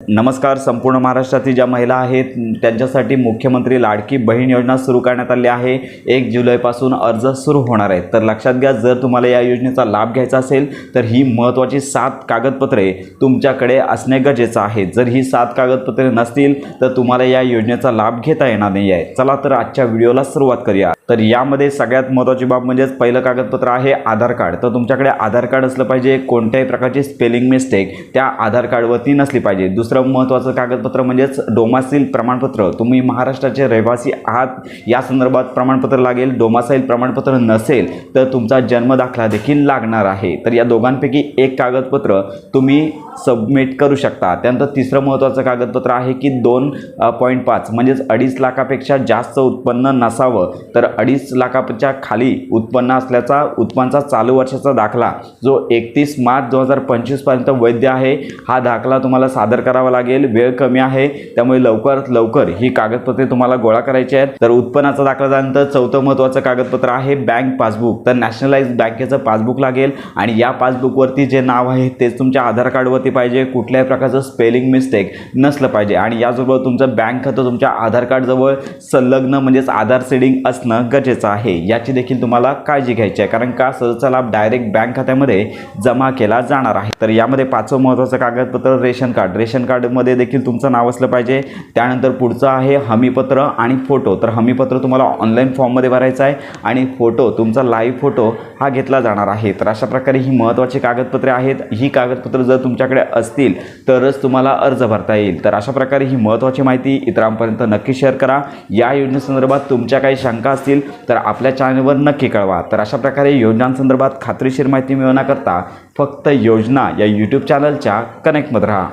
नमस्कार संपूर्ण महाराष्ट्रातील ज्या महिला आहेत त्यांच्यासाठी मुख्यमंत्री लाडकी बहीण योजना सुरू करण्यात आली आहे. एक जुलैपासून अर्ज सुरू होणार आहेत. तर लक्षात घ्या जर तुम्हाला या योजनेचा लाभ घ्यायचा असेल तर ही महत्त्वाची सात कागदपत्रे तुमच्याकडे असणे गरजेचं आहे. जर ही सात कागदपत्रे नसतील तर तुम्हाला या योजनेचा लाभ घेता येणार नाही आहे. चला तर आजच्या व्हिडिओला सुरुवात करूया. तर यामध्ये सगळ्यात महत्त्वाची बाब म्हणजेच पहिलं कागदपत्र आहे आधार कार्ड. तर तुमच्याकडे आधार कार्ड असलं पाहिजे कोणत्याही प्रकारची स्पेलिंग मिस्टेक त्या आधार कार्डवरती नसली पाहिजे. दुसरं महत्त्वाचं कागदपत्र म्हणजेच डोमासील प्रमाणपत्र. तुम्ही महाराष्ट्राचे रहिवासी आहात या संदर्भात प्रमाणपत्र लागेल. डोमासाईल प्रमाणपत्र नसेल तर तुमचा जन्मदाखला देखील लागणार आहे. तर या दोघांपैकी एक कागदपत्र तुम्ही सबमिट करू शकता. त्यानंतर तिसरं महत्त्वाचं कागदपत्र आहे की दोन पॉईंट पाच म्हणजेच अडीच लाखापेक्षा जास्त उत्पन्न नसावं. तर अडीच लाखाच्या खाली उत्पन्न असल्याचा उत्पन्नाचा चालू वर्षाचा दाखला जो एकतीस मार्च दोन हजार पंचवीसपर्यंत वैध आहे. हा दाखला तुम्हाला सादर करा करावा लागेल वेळ कमी आहे त्यामुळे लवकरात लवकर ही कागदपत्रे तुम्हाला गोळा करायची आहेत. तर उत्पन्नाचा दाखला झाल्यानंतर चौथं महत्त्वाचं कागदपत्र आहे बँक पासबुक. तर नॅशनलाइज बँकेचं पासबुक लागेल आणि या पासबुकवरती जे नाव आहे तेच तुमच्या आधार कार्डवरती पाहिजे. कुठल्याही प्रकारचं स्पेलिंग मिस्टेक नसलं पाहिजे. आणि याचबरोबर तुमचं बँक खातं तुमच्या आधार कार्डजवळ संलग्न म्हणजेच आधार सेडिंग असणं गरजेचं आहे. याची देखील तुम्हाला काळजी घ्यायची आहे. कारण का? सहजचा लाभ डायरेक्ट बँक खात्यामध्ये जमा केला जाणार आहे. तर यामध्ये पाचवं महत्त्वाचं कागदपत्र रेशन कार्ड. रेशन कार्डमध्ये देखील तुमचं नाव असलं पाहिजे. त्यानंतर पुढचं आहे हमीपत्र आणि फोटो. तर हमीपत्र तुम्हाला ऑनलाईन फॉर्ममध्ये भरायचं आहे आणि फोटो तुमचा लाईव्ह फोटो हा घेतला जाणार आहे. तर अशा प्रकारे ही महत्त्वाची कागदपत्रे आहेत. ही कागदपत्र जर तुमच्याकडे असतील तरच तुम्हाला अर्ज भरता येईल. तर अशा प्रकारे ही महत्त्वाची माहिती इतरांपर्यंत नक्की शेअर करा. या योजनेसंदर्भात तुमच्या काही शंका असतील तर आपल्या चॅनलवर नक्की कळवा. तर अशा प्रकारे योजनांसंदर्भात खात्रीशीर माहिती मिळवण्याकरता फक्त योजना या यूट्यूब चॅनलच्या कनेक्टमध्ये राहा.